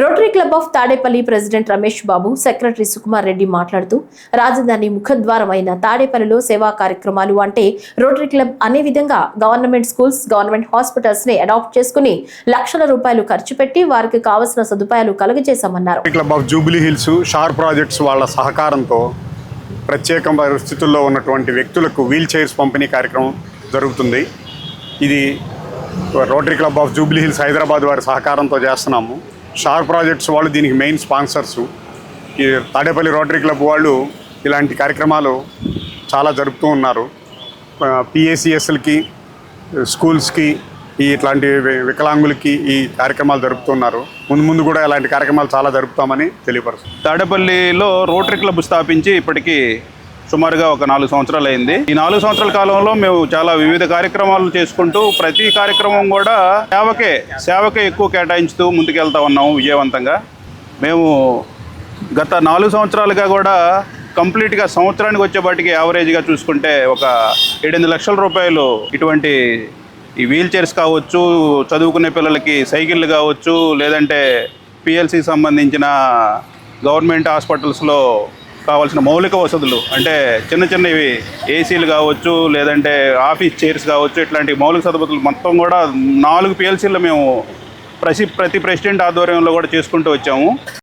Rotary club of Tadepalli president Ramesh Babu secretary Sukumar Reddy మాట్లాడుతూ రాజధాని ముఖద్వారమైన తాడేపల్లిలో సేవా కార్యక్రమాలు అంటే రోటరీ క్లబ్ అనే విధంగా గవర్నమెంట్ స్కూల్స్ గవర్నమెంట్ హాస్పిటల్స్ని అడాప్ట్ చేసుకుని లక్షల రూపాయలు ఖర్చు పెట్టి వారికి కావలసిన సదుపాయాలు కలుగజేశామన్నారు. క్లబ్ ఆఫ్ జూబిలీ హిల్స్ షార్ ప్రాజెక్ట్స్ వాళ్ళ సహకారంతో ప్రత్యేక పరిస్థితుల్లో ఉన్నటువంటి వ్యక్తులకు వీల్ చైర్స్ పంపిణీ కార్యక్రమం జరుగుతుంది. ఇది Rotary club of Jubilee Hills Hyderabad వారి సహకారంతో చేస్తున్నాము. షార్ ప్రాజెక్ట్స్ వాళ్ళు దీనికి మెయిన్ స్పాన్సర్స్. ఈ తాడేపల్లి రోటరీ క్లబ్ వాళ్ళు ఇలాంటి కార్యక్రమాలు చాలా జరుపుతూ ఉన్నారు. పిఏసిఎస్లకి స్కూల్స్కి ఈ ఇట్లాంటి వి- వికలాంగులకి ఈ కార్యక్రమాలు జరుపుతున్నారు ముందు ముందు కూడా ఇలాంటి కార్యక్రమాలు చాలా జరుపుతామని తెలియపరుస్తుంది తాడేపల్లిలో రోటరీ క్లబ్ స్థాపించి ఇప్పటికీ సుమారుగా ఒక నాలుగు సంవత్సరాలు అయింది. ఈ నాలుగు సంవత్సరాల కాలంలో మేము చాలా వివిధ కార్యక్రమాలు చేసుకుంటూ ప్రతి కార్యక్రమం కూడా సేవకే సేవకే ఎక్కువ కేటాయించుతూ ముందుకెళ్తా ఉన్నాము విజయవంతంగా. మేము గత నాలుగు సంవత్సరాలుగా కూడా కంప్లీట్గా సంవత్సరానికి వచ్చేపాటికి యావరేజ్గా చూసుకుంటే ఒక ఏడెనిమిది లక్షల రూపాయలు ఇటువంటి ఈ వీల్ చైర్స్ కావచ్చు చదువుకునే పిల్లలకి సైకిళ్ళు కావచ్చు లేదంటే పిఎల్సి సంబంధించిన గవర్నమెంట్ హాస్పిటల్స్లో కావాల్సిన మౌలిక వసతులు అంటే చిన్న చిన్నవి ఏసీలు కావచ్చు లేదంటే ఆఫీస్ చైర్స్ కావచ్చు ఇట్లాంటి మౌలిక సదుపాయాలు మొత్తం కూడా నాలుగు పిఎల్సీలు మేము ప్రతి ప్రతి ప్రెసిడెంట్ ఆధ్వర్యంలో కూడా చేసుకుంటూ వచ్చాము.